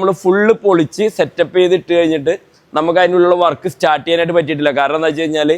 നമ്മൾ ഫുള്ള് പൊളിച്ച് സെറ്റപ്പ് ചെയ്ത് ഇട്ട് കഴിഞ്ഞിട്ട് നമുക്ക് അതിനുള്ള വർക്ക് സ്റ്റാർട്ട് ചെയ്യാനായിട്ട് പറ്റിയിട്ടില്ല. കാരണം എന്താ വെച്ച് കഴിഞ്ഞാൽ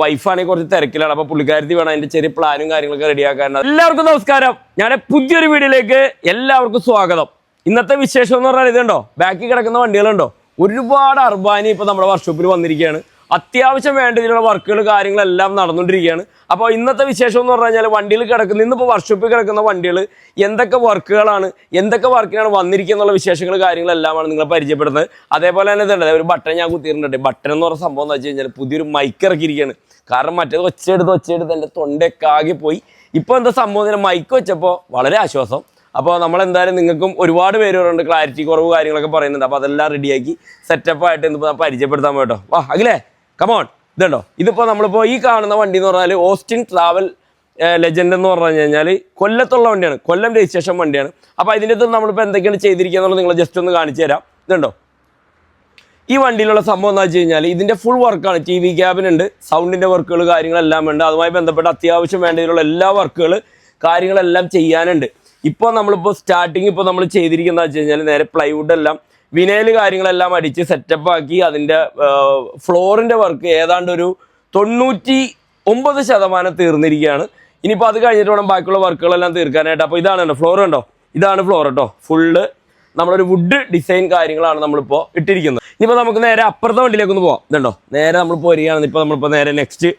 വൈഫാണെങ്കിൽ കുറച്ച് തിരക്കിലാണ്. അപ്പോൾ പുള്ളിക്കാരത്തി വേണം അതിന്റെ ചെറിയ പ്ലാനും കാര്യങ്ങളൊക്കെ റെഡിയാക്കാൻ എല്ലാവർക്കും നമസ്കാരം. ഞാൻ പുതിയൊരു വീഡിയോയിലേക്ക് എല്ലാവർക്കും സ്വാഗതം. ഇന്നത്തെ വിശേഷം എന്ന് പറഞ്ഞാൽ ഇതുണ്ടോ? ബാക്കി കിടക്കുന്ന വണ്ടികളുണ്ടോ? ഒരുപാട് അർബാനി ഇപ്പോൾ നമ്മുടെ വർക്ക്ഷോപ്പിൽ വന്നിരിക്കുകയാണ്. അത്യാവശ്യം വേണ്ട വർക്കുകൾ കാര്യങ്ങളെല്ലാം നടന്നുകൊണ്ടിരിക്കുകയാണ്. അപ്പോൾ ഇന്നത്തെ വിശേഷം എന്ന് പറഞ്ഞു കഴിഞ്ഞാൽ വണ്ടിയിൽ കിടക്കുന്ന ഇന്നിപ്പോൾ വർക്ക്ഷോപ്പിൽ കിടക്കുന്ന വണ്ടികൾ എന്തൊക്കെ വർക്കുകളാണ് എന്തൊക്കെ വർക്കിനാണ് വന്നിരിക്കുക എന്നുള്ള വിശേഷങ്ങൾ കാര്യങ്ങളെല്ലാമാണ് നിങ്ങളെ പരിചയപ്പെടുന്നത് അതേപോലെ തന്നെ ഇതുണ്ട് ഒരു ബട്ടൺ ഞാൻ കുത്തിയിട്ടുണ്ട്. ബട്ടൺ എന്ന് പറഞ്ഞ സംഭവം എന്ന് വെച്ച് കഴിഞ്ഞാൽ പുതിയൊരു മൈക്ക് ഇറക്കിയിരിക്കുകയാണ്. കാരണം മറ്റേത് ഒച്ചയെടുത്ത് ഒച്ചയെടുത്ത് എന്റെ തൊണ്ടയൊക്കെ പോയി ഇപ്പോൾ എന്താ സംഭവം മൈക്ക് വെച്ചപ്പോൾ വളരെ ആശ്വാസം. അപ്പോൾ നമ്മൾ എന്തായാലും നിങ്ങൾക്കും ഒരുപാട് പേര് പറയുന്നുണ്ട് ക്ലാരിറ്റി കുറവ് കാര്യങ്ങളൊക്കെ പറയുന്നുണ്ട്. അപ്പോൾ അതെല്ലാം റെഡിയാക്കി സെറ്റപ്പായിട്ട് ഇന്നിപ്പോൾ പരിചയപ്പെടുത്താൻ കേട്ടോ. വാ അഖിലേ. കമോൺ ഇതുണ്ടോ? ഇതിപ്പോൾ നമ്മളിപ്പോൾ ഈ കാണുന്ന വണ്ടി എന്ന് പറഞ്ഞാൽ ഓസ്റ്റിൻ ട്രാവൽ ലെജൻഡ് എന്ന് പറഞ്ഞു കഴിഞ്ഞാൽ കൊല്ലത്തുള്ള വണ്ടിയാണ്. കൊല്ലം രജിസ്ട്രേഷൻ വണ്ടിയാണ്. അപ്പോൾ അതിന്റെ അകത്ത് നമ്മളിപ്പോൾ എന്തൊക്കെയാണ് ചെയ്തിരിക്കുക നിങ്ങൾ ജസ്റ്റ് ഒന്ന് കാണിച്ചു തരാം. ഇതുണ്ടോ? ഈ വണ്ടിയിലുള്ള സംഭവം എന്താ വെച്ച് കഴിഞ്ഞാൽ ഇതിന്റെ ഫുൾ വർക്കാണ് ടി വി ക്യാബിനുണ്ട് സൗണ്ടിന്റെ വർക്കുകൾ കാര്യങ്ങളെല്ലാം ഉണ്ട്. അതുമായി ബന്ധപ്പെട്ട് അത്യാവശ്യം വേണ്ടതിലുള്ള എല്ലാ വർക്കുകൾ കാര്യങ്ങളെല്ലാം ചെയ്യാനുണ്ട്. ഇപ്പോൾ നമ്മളിപ്പോൾ സ്റ്റാർട്ടിങ് ഇപ്പോൾ നമ്മൾ ചെയ്തിരിക്കുന്നത് വെച്ച് കഴിഞ്ഞാൽ നേരെ പ്ലൈവുഡ് എല്ലാം വിനയൽ കാര്യങ്ങളെല്ലാം അടിച്ച് സെറ്റപ്പ് ആക്കി അതിന്റെ ഫ്ലോറിന്റെ വർക്ക് ഏതാണ്ട് ഒരു തൊണ്ണൂറ്റി ഒമ്പത് ശതമാനം തീർന്നിരിക്കുകയാണ്. ഇനിയിപ്പോൾ അത് കഴിഞ്ഞിട്ട് വേണം ബാക്കിയുള്ള വർക്കുകളെല്ലാം തീർക്കാനായിട്ട്. അപ്പോൾ ഇതാണ് കേട്ടോ ഫ്ലോർ കണ്ടോ? ഇതാണ് ഫ്ലോർ കേട്ടോ ഫുള്ള് നമ്മളൊരു വുഡ് ഡിസൈൻ കാര്യങ്ങളാണ് നമ്മളിപ്പോൾ ഇട്ടിരിക്കുന്നത്. ഇനിയിപ്പോൾ നമുക്ക് നേരെ അപ്പുറത്തെ വണ്ടിയിലേക്ക് ഒന്ന് പോവാം ഇതുണ്ടോ നേരെ നമ്മളിപ്പോൾ വരികയാണ്. ഇപ്പോൾ നമ്മളിപ്പോൾ നേരെ നെക്സ്റ്റ്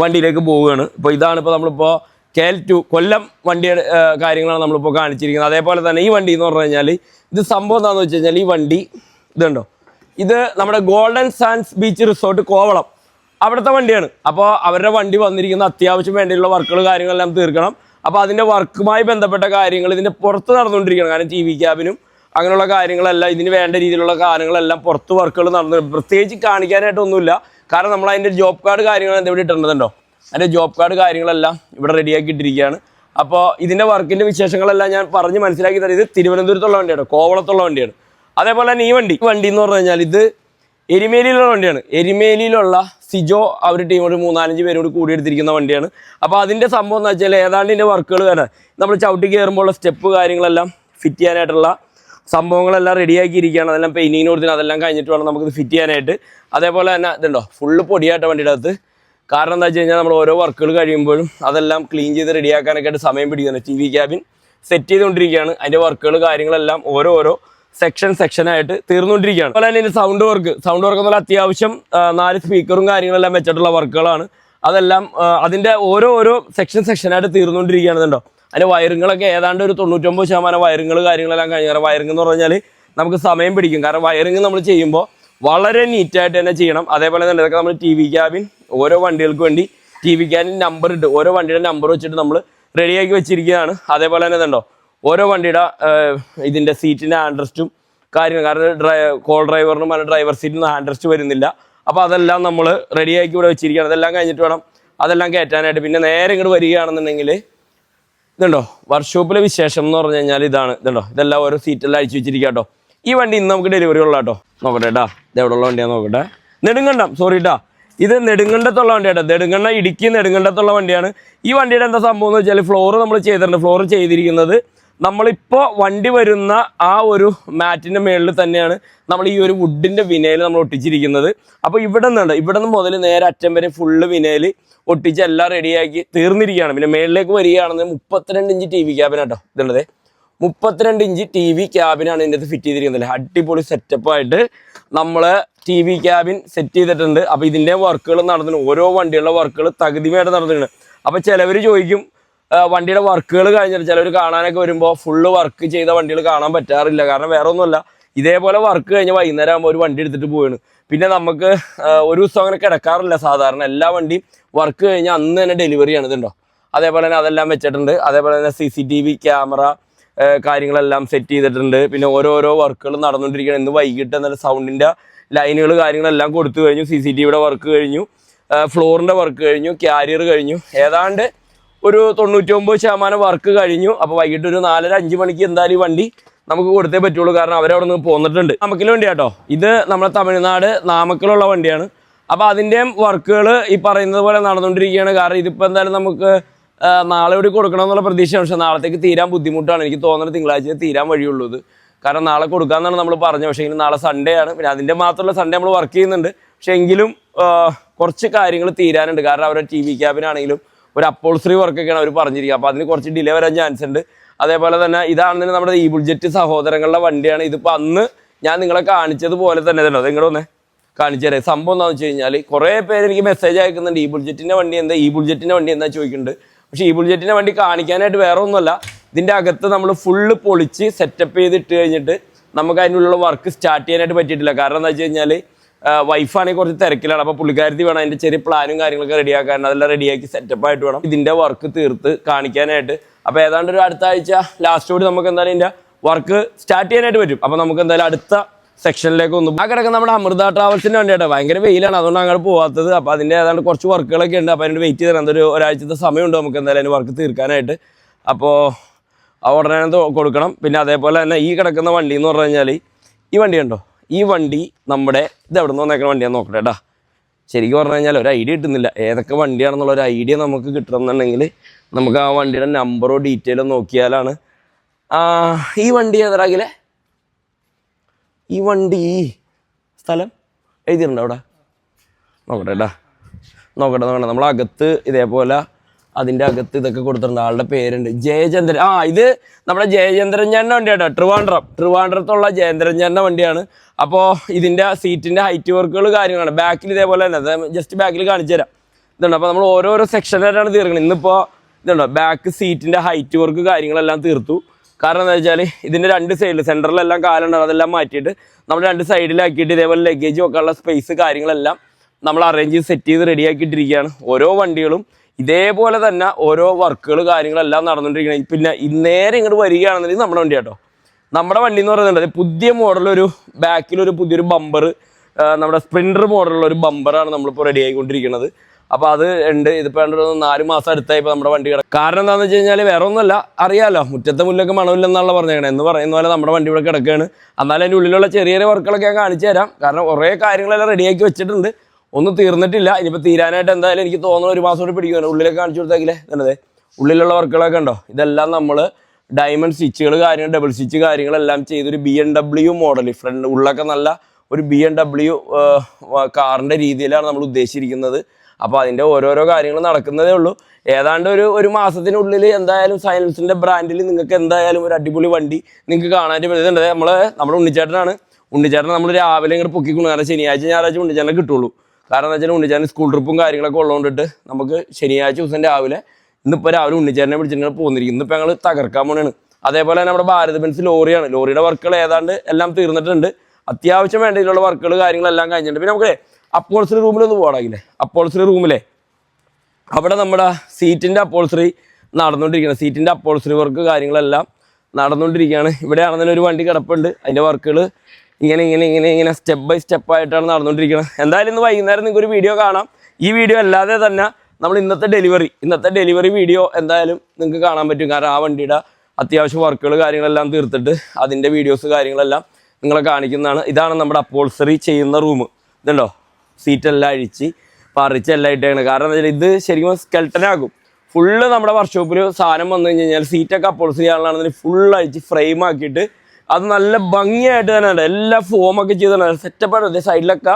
വണ്ടിയിലേക്ക് പോവുകയാണ്. ഇപ്പോൾ ഇതാണ് ഇപ്പോൾ നമ്മളിപ്പോൾ കെ എൽ ടു കൊല്ലം വണ്ടിയുടെ കാര്യങ്ങളാണ് നമ്മളിപ്പോൾ കാണിച്ചിരിക്കുന്നത്. അതേപോലെ തന്നെ ഈ വണ്ടി എന്ന് പറഞ്ഞു കഴിഞ്ഞാൽ ഇത് സംഭവം എന്താണെന്ന് വെച്ച് കഴിഞ്ഞാൽ ഈ വണ്ടി ഇതുണ്ടോ? ഇത് നമ്മുടെ golden sands beach resort Kovalam. അവിടുത്തെ വണ്ടിയാണ്. അപ്പോൾ അവരുടെ വണ്ടി വന്നിരിക്കുന്ന അത്യാവശ്യം വേണ്ടിയുള്ള വർക്കുകൾ കാര്യങ്ങളെല്ലാം തീർക്കണം. അപ്പോൾ അതിന്റെ വർക്കുമായി ബന്ധപ്പെട്ട കാര്യങ്ങൾ ഇതിന്റെ പുറത്ത് നടന്നുകൊണ്ടിരിക്കണം. കാരണം ടി വി ക്യാബിനും അങ്ങനെയുള്ള കാര്യങ്ങളെല്ലാം ഇതിന് വേണ്ട രീതിയിലുള്ള കാര്യങ്ങളെല്ലാം പുറത്ത് വർക്കുകൾ നടന്നു പ്രത്യേകിച്ച് കാണിക്കാനായിട്ടൊന്നുമില്ല. കാരണം നമ്മൾ അതിന്റെ ജോബ് കാർഡ് കാര്യങ്ങൾ എന്തെങ്കിലും ഇട്ടിട്ടുണ്ടോ അതിന്റെ ജോബ് കാർഡ് കാര്യങ്ങളെല്ലാം ഇവിടെ റെഡിയാക്കി ഇട്ടിരിക്കുകയാണ് അപ്പോൾ ഇതിന്റെ വർക്കിന്റെ വിശേഷങ്ങളെല്ലാം ഞാൻ പറഞ്ഞ് മനസ്സിലാക്കി തരാം. ഇത് തിരുവനന്തപുരത്തുള്ള വണ്ടിയാണ് കോവളത്തുള്ള വണ്ടിയാണ്. അതേപോലെ തന്നെ ഈ വണ്ടി വണ്ടി എന്ന് പറഞ്ഞു കഴിഞ്ഞാൽ ഇത് എരിമേലിയിലുള്ള വണ്ടിയാണ്. എരിമേലിയിലുള്ള സിജോ അവർ ടീമോട് മൂന്നാലഞ്ച് പേരോട് കൂടി എടുത്തിരിക്കുന്ന വണ്ടിയാണ്. അപ്പോൾ അതിന്റെ സംഭവം എന്ന് വെച്ചാൽ ഏതാണ്ട് ഇതിന്റെ വർക്കുകൾ വരാൻ നമ്മൾ ചവിട്ടി കയറുമ്പോൾ ഉള്ള സ്റ്റെപ്പ് കാര്യങ്ങളെല്ലാം ഫിറ്റ് ചെയ്യാനായിട്ടുള്ള സംഭവങ്ങളെല്ലാം റെഡിയാക്കിയിരിക്കുകയാണ് അതെല്ലാം പെയിന്റിങ്ങിന് കൊടുത്തിന് അതെല്ലാം കഴിഞ്ഞിട്ട് വേണം നമുക്കിത് ഫിറ്റ് ചെയ്യാനായിട്ട്. അതേപോലെ തന്നെ ഇതുണ്ടോ ഫുള്ള് പൊടിയായിട്ട് വണ്ടിയുടെ അകത്ത് കാരണം എന്താ വെച്ച് കഴിഞ്ഞാൽ നമ്മൾ ഓരോ വർക്കുകൾ കഴിയുമ്പോഴും അതെല്ലാം ക്ലീൻ ചെയ്ത് റെഡിയാക്കാനൊക്കെ ആയിട്ട് സമയം പിടിക്കുന്നത് ടി വി ക്യാബിൻ സെറ്റ് ചെയ്തുകൊണ്ടിരിക്കുകയാണ്. അതിന്റെ വർക്കുകൾ കാര്യങ്ങളെല്ലാം ഓരോ ഓരോ സെക്ഷൻ സെക്ഷനായിട്ട് തീർന്നുകൊണ്ടിരിക്കുകയാണ്. അതുപോലെ തന്നെ ഇതിന്റെ സൗണ്ട് വർക്ക് സൗണ്ട് വർക്ക് എന്നുള്ള അത്യാവശ്യം നാല് സ്പീക്കറും കാര്യങ്ങളെല്ലാം വെച്ചിട്ടുള്ള വർക്കുകളാണ് അതെല്ലാം അതിന്റെ ഓരോ ഓരോ സെക്ഷൻ സെക്ഷനായിട്ട് തീർന്നുകൊണ്ടിരിക്കുകയാണ് ഇതുണ്ടോ അതിന്റെ വയറുകളൊക്കെ ഏതാണ്ട് ഒരു തൊണ്ണൂറ്റൊമ്പത് ശതമാനം വയറുകൾ കാര്യങ്ങളെല്ലാം കഴിഞ്ഞ വയറിംഗ് എന്ന് പറഞ്ഞാൽ നമുക്ക് സമയം പിടിക്കും. കാരണം വയറിംഗ് നമ്മൾ ചെയ്യുമ്പോൾ വളരെ നീറ്റായിട്ട് തന്നെ ചെയ്യണം. അതേപോലെ തന്നെ ഇതൊക്കെ നമ്മൾ ടി വി ക്യാബിൻ ഓരോ വണ്ടികൾക്ക് വേണ്ടി ടി വി ക്യാനിൽ നമ്പർ ഇട്ട് ഓരോ വണ്ടിയുടെ നമ്പർ വെച്ചിട്ട് നമ്മൾ റെഡിയാക്കി വെച്ചിരിക്കുകയാണ്. അതേപോലെ തന്നെ ഇതുണ്ടോ? ഓരോ വണ്ടിയുടെ ഇതിന്റെ സീറ്റിന്റെ ഹാൻഡ് റെസ്റ്റും കാര്യങ്ങൾ കാരണം ഡ്രൈ കോൾ ഡ്രൈവറിനും അല്ലെങ്കിൽ ഡ്രൈവർ സീറ്റിന് ഹാൻഡ് റെസ്റ്റ് വരുന്നില്ല. അപ്പോൾ അതെല്ലാം നമ്മൾ റെഡിയാക്കി ഇവിടെ വെച്ചിരിക്കുകയാണ്. അതെല്ലാം കഴിഞ്ഞിട്ട് വേണം അതെല്ലാം കയറ്റാനായിട്ട്. പിന്നെ നേരെ ഇങ്ങോട്ട് വരികയാണെന്നുണ്ടെങ്കിൽ ഇതുണ്ടോ? വർക്ക്ഷോപ്പിലെ വിശേഷം എന്ന് പറഞ്ഞു കഴിഞ്ഞാൽ ഇതാണ്. ഇതുണ്ടോ? ഇതെല്ലാം ഓരോ സീറ്റെല്ലാം അഴിച്ചു വെച്ചിരിക്കുക കേട്ടോ. ഈ വണ്ടി ഇന്ന് നമുക്ക് ഡെലിവറി ഉള്ള കേട്ടോ നോക്കട്ടെ ഇതെവിടെ ഉള്ള വണ്ടിയാണെന്ന് നോക്കട്ടെ. നെടുങ്കണ്ടം. സോറി കേട്ടാ ഇത് നെടുങ്കണ്ടത്തുള്ള വണ്ടിയാണ് നെടുങ്കണ്ണ ഇടുക്കി നെടുങ്കണ്ടത്തുള്ള വണ്ടിയാണ്. ഈ വണ്ടിയുടെ എന്താ സംഭവം എന്ന് വെച്ചാൽ ഫ്ലോർ നമ്മൾ ചെയ്തിട്ടുണ്ട്. ഫ്ലോർ ചെയ്തിരിക്കുന്നത് നമ്മളിപ്പോൾ വണ്ടി വരുന്ന ആ ഒരു മാറ്റിന്റെ മേളിൽ തന്നെയാണ് നമ്മൾ ഈ ഒരു വുഡിന്റെ വിനയിൽ നമ്മൾ ഒട്ടിച്ചിരിക്കുന്നത്. അപ്പോൾ ഇവിടെ നിന്നുണ്ട്. ഇവിടെ നിന്ന് മുതൽ നേരെ അറ്റം വരെ ഫുള്ള് വിനയിൽ ഒട്ടിച്ച് എല്ലാം റെഡിയാക്കി തീർന്നിരിക്കുകയാണ്. പിന്നെ മേളിലേക്ക് വരികയാണെന്ന് മുപ്പത്തിരണ്ട് ഇഞ്ച് ടി വി ക്യാബിനാട്ടോ ഇതുള്ളത്. മുപ്പത്തിരണ്ട് ഇഞ്ച് ടി വി ക്യാബിനാണ് ഇതിന്റെ ഫിറ്റ് ചെയ്തിരിക്കുന്നത്. അടിപൊളി സെറ്റപ്പായിട്ട് നമ്മൾ ടി വി ക്യാബിൻ സെറ്റ് ചെയ്തിട്ടുണ്ട്. അപ്പോൾ ഇതിന്റെ വർക്കുകൾ നടന്നിട്ടുണ്ട്. ഓരോ വണ്ടികളുടെ വർക്കുകൾ തകുതിമയായിട്ട് നടന്നിട്ടുണ്ട്. അപ്പോൾ ചിലവർ ചോദിക്കും വണ്ടിയുടെ വർക്കുകൾ കഴിഞ്ഞിട്ട് ചിലവർ കാണാനൊക്കെ വരുമ്പോൾ ഫുള്ള് വർക്ക് ചെയ്ത വണ്ടികൾ കാണാൻ പറ്റാറില്ല. കാരണം വേറെ ഒന്നുമല്ല. ഇതേപോലെ വർക്ക് കഴിഞ്ഞ് വൈകുന്നേരം ആകുമ്പോൾ ഒരു വണ്ടി എടുത്തിട്ട് പോവാണ്. പിന്നെ നമുക്ക് ഒരു ദിവസം അങ്ങനെ കിടക്കാറില്ല സാധാരണ. എല്ലാ വണ്ടിയും വർക്ക് കഴിഞ്ഞാൽ അന്ന് തന്നെ ഡെലിവറി ഡെലിവറിയാണ് ഇതുണ്ടോ? അതേപോലെ തന്നെ അതെല്ലാം വെച്ചിട്ടുണ്ട്. അതേപോലെ തന്നെ C C T V camera കാര്യങ്ങളെല്ലാം സെറ്റ് ചെയ്തിട്ടുണ്ട്. പിന്നെ ഓരോരോ വർക്കുകൾ നടന്നുകൊണ്ടിരിക്കുകയാണ്. ഇന്ന് വൈകിട്ട് എന്നാലും സൗണ്ടിന്റെ ലൈനുകൾ കാര്യങ്ങളെല്ലാം കൊടുത്തു കഴിഞ്ഞു. സി സി ടി വിയുടെ വർക്ക് കഴിഞ്ഞു. ഫ്ലോറിന്റെ വർക്ക് കഴിഞ്ഞു. ക്യാരിയർ കഴിഞ്ഞു. ഏതാണ്ട് ഒരു തൊണ്ണൂറ്റി ഒമ്പത് ശതമാനം വർക്ക് കഴിഞ്ഞു. അപ്പോൾ വൈകിട്ട് ഒരു നാലര അഞ്ച് മണിക്ക് എന്തായാലും ഈ വണ്ടി നമുക്ക് കൊടുത്തേ പറ്റുള്ളൂ. കാരണം അവരവിടെ നിന്ന് പോന്നിട്ടുണ്ട്. നാമക്കൽ വണ്ടി കേട്ടോ ഇത് നമ്മുടെ തമിഴ്നാട് നാമക്കലുള്ള വണ്ടിയാണ്. അപ്പോൾ അതിന്റെയും വർക്കുകൾ ഈ പറയുന്നത് പോലെ നടന്നുകൊണ്ടിരിക്കുകയാണ്. കാരണം ഇതിപ്പോൾ എന്തായാലും നമുക്ക് നാളെ കൂടി കൊടുക്കണം എന്നുള്ള പ്രതീക്ഷയാണ്. പക്ഷെ നാളത്തേക്ക് തീരാൻ ബുദ്ധിമുട്ടാണ്. എനിക്ക് തോന്നുന്നത് തിങ്കളാഴ്ച തീരാൻ വഴിയുള്ളൂ ഇത്. കാരണം നാളെ കൊടുക്കാമെന്നാണ് നമ്മൾ പറഞ്ഞത്. പക്ഷേ എങ്കിലും നാളെ സൺഡേ ആണ്. പിന്നെ അതിന്റെ മാത്രമല്ല സൺഡേ നമ്മൾ വർക്ക് ചെയ്യുന്നുണ്ട്. പക്ഷേ എങ്കിലും കുറച്ച് കാര്യങ്ങൾ തീരാനുണ്ട്. കാരണം അവരുടെ ടി വി ക്യാബിനാണെങ്കിലും ഒരു അപ്പോൾസറി വർക്കൊക്കെയാണ് അവർ പറഞ്ഞിരിക്കുക അപ്പോൾ അതിന് കുറച്ച് ഡിലേ വരാൻ ചാൻസ് ഉണ്ട്. അതേപോലെ തന്നെ ഇതാണെന്ന് നമ്മുടെ ഈ ബുൾജെറ്റ് സഹോദരങ്ങളുടെ വണ്ടിയാണ്. ഇതിപ്പോൾ അന്ന് ഞാൻ നിങ്ങളെ കാണിച്ചതുപോലെ തന്നെ തന്നെ. നിങ്ങളുടെ ഒന്ന് കാണിച്ചു തരാം. സംഭവം എന്താണെന്ന് വെച്ച് കഴിഞ്ഞാൽ കുറേ പേര് എനിക്ക് മെസ്സേജ് അയക്കുന്നുണ്ട്. ഈ ബുൾജെറ്റിന്റെ വണ്ടി എന്താ? ഈ ബുൾജെറ്റിന്റെ വണ്ടി എന്താ ചോദിക്കുന്നുണ്ട്. പക്ഷേ ഈ ബുൾജെറ്റിന്റെ വണ്ടി കാണിക്കാനായിട്ട് വേറെ ഒന്നുമല്ല. ഇതിന്റെ അകത്ത് നമ്മൾ ഫുള്ള് പൊളിച്ച് സെറ്റപ്പ് ചെയ്ത് ഇട്ട് കഴിഞ്ഞിട്ട് നമുക്ക് അതിനുള്ള വർക്ക് സ്റ്റാർട്ട് ചെയ്യാനായിട്ട് പറ്റിയിട്ടില്ല. കാരണം എന്താ വെച്ച് കഴിഞ്ഞാൽ വൈഫാണെങ്കിൽ കുറച്ച് തിരക്കിലാണ്. അപ്പോൾ പുള്ളിക്കാരത്തി വേണം അതിന്റെ ചെറിയ പ്ലാനും കാര്യങ്ങളൊക്കെ റെഡിയാക്കാൻ അതെല്ലാം റെഡിയാക്കി സെറ്റപ്പ് ആയിട്ട് വേണം ഇതിന്റെ വർക്ക് തീർത്ത് കാണിക്കാനായിട്ട്. അപ്പോൾ ഏതാണ്ട് ഒരു അടുത്ത ആഴ്ച ലാസ്റ്റോട് നമുക്ക് എന്തായാലും ഇതിന്റെ വർക്ക് സ്റ്റാർട്ട് ചെയ്യാനായിട്ട് പറ്റും. അപ്പോൾ നമുക്ക് എന്തായാലും അടുത്ത സെക്ഷനിലേക്ക് ഒന്ന് ആ കിടക്കുന്ന നമ്മുടെ അമൃത ട്രാവൽസിന്റെ വണ്ടിയാട്ടോ. ഭയങ്കര വെയിലാണ്. അതുകൊണ്ട് അങ്ങോട്ട് പോകാത്തത് അപ്പോൾ അതിന്റെ ഏതാണ്ട് കുറച്ച് വർക്കുകളൊക്കെ ഉണ്ട്. അപ്പോൾ അതിന് വെയിറ്റ് ചെയ്ത് ഒരു ഒരാഴ്ചത്തെ സമയമുണ്ട് നമുക്ക് എന്തായാലും അതിന് വർക്ക് തീർക്കാനായിട്ട്. അപ്പോൾ ആ ഉടനെ കൊടുക്കണം. പിന്നെ അതേപോലെ തന്നെ ഈ കിടക്കുന്ന വണ്ടി എന്ന് പറഞ്ഞു കഴിഞ്ഞാൽ ഈ വണ്ടി ഉണ്ടോ ഈ വണ്ടി നമ്മുടെ ഇത് എവിടെ നിന്ന് വന്നേക്കുന്ന വണ്ടിയാന്ന് നോക്കട്ടെ കേട്ടാ ശരിക്കും പറഞ്ഞു കഴിഞ്ഞാൽ ഒരു ഐഡിയ കിട്ടുന്നില്ല. ഏതൊക്കെ വണ്ടിയാണെന്നുള്ള ഒരു ഐഡിയ നമുക്ക് കിട്ടണമെന്നുണ്ടെങ്കിൽ നമുക്ക് ആ വണ്ടിയുടെ നമ്പറോ ഡീറ്റെയിലോ നോക്കിയാലാണ്. ഈ വണ്ടി ഏതാകിലേ ഈ വണ്ടി സ്ഥലം എഴുതിയിട്ടുണ്ടോ അവിടെ? നോക്കട്ടെ ഏട്ടാ നോക്കട്ടെ നോക്കട്ടെ. നമ്മൾ അകത്ത് ഇതേപോലെ അതിന്റെ അകത്ത് ഇതൊക്കെ കൊടുത്തിട്ടുണ്ട്. ആളുടെ പേരുണ്ട്. ജയചന്ദ്രൻ. ആ ഇത് നമ്മുടെ ജയചന്ദ്രൻ ചേട്ടന്റെ വണ്ടിയാട്ടോ. ട്രിവാൻഡ്രം. ട്രിവാൻഡ്രത്തുള്ള ജയചന്ദ്രൻ ചേട്ടന്റെ വണ്ടിയാണ്. അപ്പോൾ ഇതിന്റെ സീറ്റിന്റെ ഹൈറ്റ് വർക്കുകൾ കാര്യങ്ങളാണ്. ബാക്കിൽ ഇതേപോലെ തന്നെ. ജസ്റ്റ് ബാക്കിൽ കാണിച്ചു തരാം. ഇതുണ്ട്. അപ്പോൾ നമ്മൾ ഓരോരോ സെക്ഷനായിട്ടാണ് തീർക്കുന്നത്. ഇന്നിപ്പോൾ ഇതുണ്ടോ? ബാക്ക് സീറ്റിന്റെ ഹൈറ്റ് വർക്ക് കാര്യങ്ങളെല്ലാം തീർത്തു. കാരണം എന്താ വെച്ചാൽ ഇതിന്റെ രണ്ട് സൈഡിൽ സെന്ററിലെല്ലാം കാലുണ്ടാവും അതെല്ലാം മാറ്റിയിട്ട് നമ്മൾ രണ്ട് സൈഡിലാക്കിയിട്ട് ഇതേപോലെ ലഗേജ് വെക്കാനുള്ള സ്പേസ് കാര്യങ്ങളെല്ലാം നമ്മൾ അറേഞ്ച് ചെയ്ത് സെറ്റ് ചെയ്ത് റെഡിയാക്കിയിട്ടിരിക്കുകയാണ് ഓരോ വണ്ടികളും ഇതേപോലെ തന്നെ ഓരോ വർക്കുകൾ കാര്യങ്ങളെല്ലാം നടന്നുകൊണ്ടിരിക്കുന്നത് പിന്നെ ഇന്നേരം നേരെ ഇങ്ങോട്ട് വരികയാണെന്നുണ്ടെങ്കിൽ നമ്മുടെ വണ്ടി കേട്ടോ. നമ്മുടെ വണ്ടി എന്ന് പറയുന്നത് പുതിയ മോഡലൊരു ബാക്കിലൊരു പുതിയൊരു ബമ്പർ നമ്മുടെ സ്പ്രിൻഡർ മോഡലുള്ള ഒരു ബമ്പറാണ് നമ്മളിപ്പോൾ റെഡി ആയിക്കൊണ്ടിരിക്കുന്നത് അപ്പോൾ അത് ഉണ്ട്. ഇതിപ്പോൾ ഒരു നാല് മാസം അടുത്തായി ഇപ്പോൾ നമ്മുടെ വണ്ടി കിടക്കും കാരണം എന്താണെന്ന് വെച്ച് കഴിഞ്ഞാൽ വേറെ ഒന്നുമല്ല അറിയാലോ. മുറ്റത്തെ മുല്ലൊക്കെ മണമില്ലെന്നുള്ള പറഞ്ഞേക്കണേ. എന്ന് പറയുന്ന പോലെ നമ്മുടെ വണ്ടി ഇവിടെ കിടക്കുകയാണ് എന്നാലും അതിന്റെ ഉള്ളിലുള്ള ചെറിയ ചെറിയ വർക്കുകളൊക്കെ ഞാൻ കാണിച്ചു തരാം. കാരണം കുറേ കാര്യങ്ങളെല്ലാം റെഡിയാക്കി വെച്ചിട്ടുണ്ട്. ഒന്നും തീർന്നിട്ടില്ല. ഇനിയിപ്പോൾ തീരാനായിട്ട് എന്തായാലും എനിക്ക് തോന്നുന്നു ഒരു മാസം കൂടി പിടിക്കുമല്ലോ ഉള്ളിലേക്ക് കാണിച്ചു കൊടുത്തേക്കില്ലേ? എന്നത് ഉള്ളിലുള്ള വർക്കുകളൊക്കെ ഉണ്ടോ ഇതെല്ലാം നമ്മൾ ഡയമണ്ട് സ്റ്റിച്ചുകൾ കാര്യങ്ങൾ ഡബിൾ സ്റ്റിച്ച് കാര്യങ്ങളെല്ലാം ചെയ്തൊരു B M W model front ഉള്ളൊക്കെ നല്ല ഒരു ബി എം ഡബ്ല്യു കാറിന്റെ രീതിയിലാണ് നമ്മൾ ഉദ്ദേശിച്ചിരിക്കുന്നത്. അപ്പോൾ അതിന്റെ ഓരോരോ കാര്യങ്ങൾ നടക്കുന്നതേ ഉള്ളൂ. ഏതാണ്ട് ഒരു ഒരു മാസത്തിനുള്ളിൽ എന്തായാലും സൈലൻസിന്റെ ബ്രാൻഡിൽ നിങ്ങൾക്ക് എന്തായാലും ഒരു അടിപൊളി വണ്ടി നിങ്ങൾക്ക് കാണാനായിട്ട് പറ്റുന്നുണ്ട് നമ്മൾ നമ്മുടെ ഉണ്ണിച്ചേട്ടനാണ്. ഉണ്ണിച്ചേട്ടൻ നമ്മൾ രാവിലെ ഇങ്ങോട്ട് പൊക്കിക്കൊണ്ട് കാരണം ശനിയാഴ്ച ഞായറാഴ്ച ഉണ്ണിച്ചേട്ടനെ കിട്ടുള്ളൂ. കാരണം എന്താ വെച്ചാൽ ഉണ്ണിച്ചേട്ടൻ സ്കൂൾ ട്രിപ്പും കാര്യങ്ങളൊക്കെ ഉള്ളതുകൊണ്ടിട്ട് നമുക്ക് ശനിയാഴ്ച ദിവസം രാവിലെ ഇന്നിപ്പോൾ രാവിലെ ഉണ്ണിച്ചേട്ടനെ പിടിച്ചിട്ട് പോന്നിരിക്കും ഇന്നിപ്പോൾ ഞങ്ങൾ തകർക്കാൻ പോകണാണ് അതേപോലെ നമ്മുടെ ഭാരത് ബെൻസ് ലോറിയാണ്. ലോറിയുടെ വർക്കുകൾ ഏതാണ്ട് എല്ലാം തീർന്നിട്ടുണ്ട്. അത്യാവശ്യം വേണ്ട ഇതിലുള്ള വർക്കുകൾ കാര്യങ്ങളെല്ലാം കഴിഞ്ഞിട്ടുണ്ട്. പിന്നെ നമുക്ക് അപ്പോൾസറി റൂമിലൊന്ന് പോകണമെങ്കിലേ അപ്പോൾസറി റൂമിലെ. അവിടെ നമ്മുടെ സീറ്റിന്റെ അപ്പോൾസറി നടന്നുകൊണ്ടിരിക്കുകയാണ്. സീറ്റിന്റെ അപ്പോൾസറി വർക്ക് കാര്യങ്ങളെല്ലാം നടന്നുകൊണ്ടിരിക്കുകയാണ്. ഇവിടെയാണെന്നതിൽ ഒരു വണ്ടി കിടപ്പുണ്ട്. അതിന്റെ വർക്കുകൾ ഇങ്ങനെ ഇങ്ങനെ ഇങ്ങനെ ഇങ്ങനെ സ്റ്റെപ്പ് ബൈ സ്റ്റെപ്പ് ആയിട്ടാണ് നടന്നുകൊണ്ടിരിക്കുന്നത് എന്തായാലും ഇന്ന് വൈകുന്നേരം നിങ്ങൾക്ക് ഒരു വീഡിയോ കാണാം. ഈ വീഡിയോ അല്ലാതെ തന്നെ നമ്മൾ ഇന്നത്തെ ഡെലിവറി ഇന്നത്തെ ഡെലിവറി വീഡിയോ എന്തായാലും നിങ്ങൾക്ക് കാണാൻ പറ്റും. കാരണം ആ വണ്ടിയുടെ അത്യാവശ്യം വർക്കുകൾ കാര്യങ്ങളെല്ലാം തീർത്തിട്ട് അതിന്റെ വീഡിയോസ് കാര്യങ്ങളെല്ലാം നിങ്ങളെ കാണിക്കുന്നതാണ്. ഇതാണ് നമ്മുടെ അപ്പോൾസറി ചെയ്യുന്ന റൂം ഇതുണ്ടോ? സീറ്റെല്ലാം അഴിച്ച് പറിച്ച് എല്ലാം ഇട്ടേക്കണ്. കാരണം എന്താ ഇത് ശരിക്കും സ്കെൽട്ടനാകും ഫുള്ള് നമ്മുടെ വർക്ക്ഷോപ്പിൽ സാധനം വന്നു കഴിഞ്ഞ് കഴിഞ്ഞാൽ സീറ്റൊക്കെ അപ്പോൾസറി ചെയ്യാനുള്ളതാണെന്നുണ്ടെങ്കിൽ ഫുൾ അഴിച്ച് ഫ്രെയിം ആക്കിയിട്ട് അത് നല്ല ഭംഗിയായിട്ട് തന്നെ ഉണ്ട്. എല്ലാ ഫോമൊക്കെ ചെയ്ത് സെറ്റപ്പാണ് സൈഡിലൊക്കെ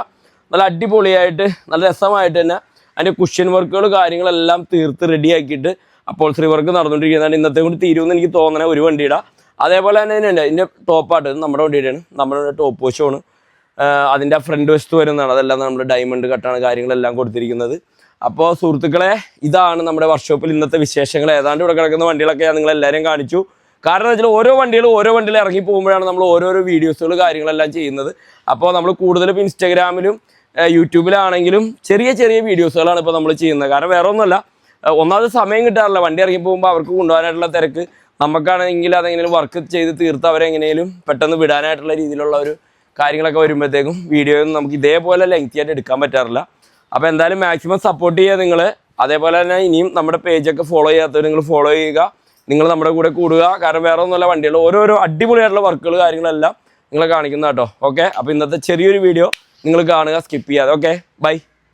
നല്ല അടിപൊളിയായിട്ട് നല്ല രസമായിട്ട് തന്നെ അതിന്റെ കുഷ്യൻ വർക്കുകൾ കാര്യങ്ങളെല്ലാം തീർത്ത് റെഡിയാക്കിയിട്ട് അപ്പോൾസറി വർക്ക് നടന്നുകൊണ്ടിരിക്കുന്നതാണ് ഇന്നത്തെ കൊണ്ട് തീരുമെന്ന് എനിക്ക് തോന്നണേ ഒരു വണ്ടിയുടെ. അതേപോലെ തന്നെ തന്നെയുണ്ട് ഇതിന്റെ ടോപ്പായിട്ട് നമ്മുടെ വണ്ടിയുടെയാണ്. നമ്മുടെ ടോപ്പ് വശമാണ് അതിന്റെ ഫ്രണ്ട് വെസ്റ്റ് വരുന്നതാണ്. അതെല്ലാം നമ്മൾ ഡയമണ്ട് കട്ടാണ് കാര്യങ്ങളെല്ലാം കൊടുത്തിരിക്കുന്നത്. അപ്പോൾ സുഹൃത്തുക്കളെ ഇതാണ് നമ്മുടെ വർക്ക്ഷോപ്പിൽ ഇന്നത്തെ വിശേഷങ്ങൾ. ഏതാണ്ട് ഇവിടെ കിടക്കുന്ന വണ്ടികളൊക്കെ ഞാൻ നിങ്ങളെല്ലാവരും കാണിച്ചു. കാരണം വെച്ചാൽ ഓരോ വണ്ടികളും ഓരോ വണ്ടിയിൽ ഇറങ്ങി പോകുമ്പോഴാണ് നമ്മൾ ഓരോരോ വീഡിയോസുകൾ കാര്യങ്ങളെല്ലാം ചെയ്യുന്നത്. അപ്പോൾ നമ്മൾ കൂടുതലും ഇൻസ്റ്റാഗ്രാമിലും യൂട്യൂബിലാണെങ്കിലും ചെറിയ ചെറിയ വീഡിയോസുകളാണ് ഇപ്പോൾ നമ്മൾ ചെയ്യുന്നത്. കാരണം വേറെ ഒന്നുമല്ല. ഒന്നാമത് സമയം കിട്ടാറില്ല. വണ്ടി ഇറങ്ങി പോകുമ്പോൾ അവർക്ക് കൊണ്ടുപോകാനായിട്ടുള്ള തിരക്ക്. നമുക്കാണെങ്കിൽ അതെങ്ങനെയും വർക്ക് ചെയ്ത് തീർത്ത് അവരെങ്ങനെയും പെട്ടെന്ന് വിടാനായിട്ടുള്ള രീതിയിലുള്ള ഒരു കാര്യങ്ങളൊക്കെ വരുമ്പോഴത്തേക്കും വീഡിയോ ഒന്നും നമുക്ക് ഇതേപോലെ ലെങ്തി ആയിട്ട് എടുക്കാൻ പറ്റാറില്ല. അപ്പോൾ എന്തായാലും മാക്സിമം സപ്പോർട്ട് ചെയ്യുക നിങ്ങൾ അതേപോലെ തന്നെ ഇനിയും നമ്മുടെ പേജൊക്കെ ഫോളോ ചെയ്യാത്തവർ നിങ്ങൾ ഫോളോ ചെയ്യുക. നിങ്ങൾ നമ്മുടെ കൂടെ കൂടുക. കാരണം വേറെ ഒന്നുമല്ല വണ്ടികൾ ഓരോരോ അടിപൊളിയായിട്ടുള്ള വർക്കുകൾ കാര്യങ്ങളെല്ലാം നിങ്ങളെ കാണിക്കുന്ന കേട്ടോ ഓക്കെ അപ്പോൾ ഇന്നത്തെ ചെറിയൊരു വീഡിയോ നിങ്ങൾ കാണുക സ്കിപ്പ് ചെയ്യാതെ. Okay bye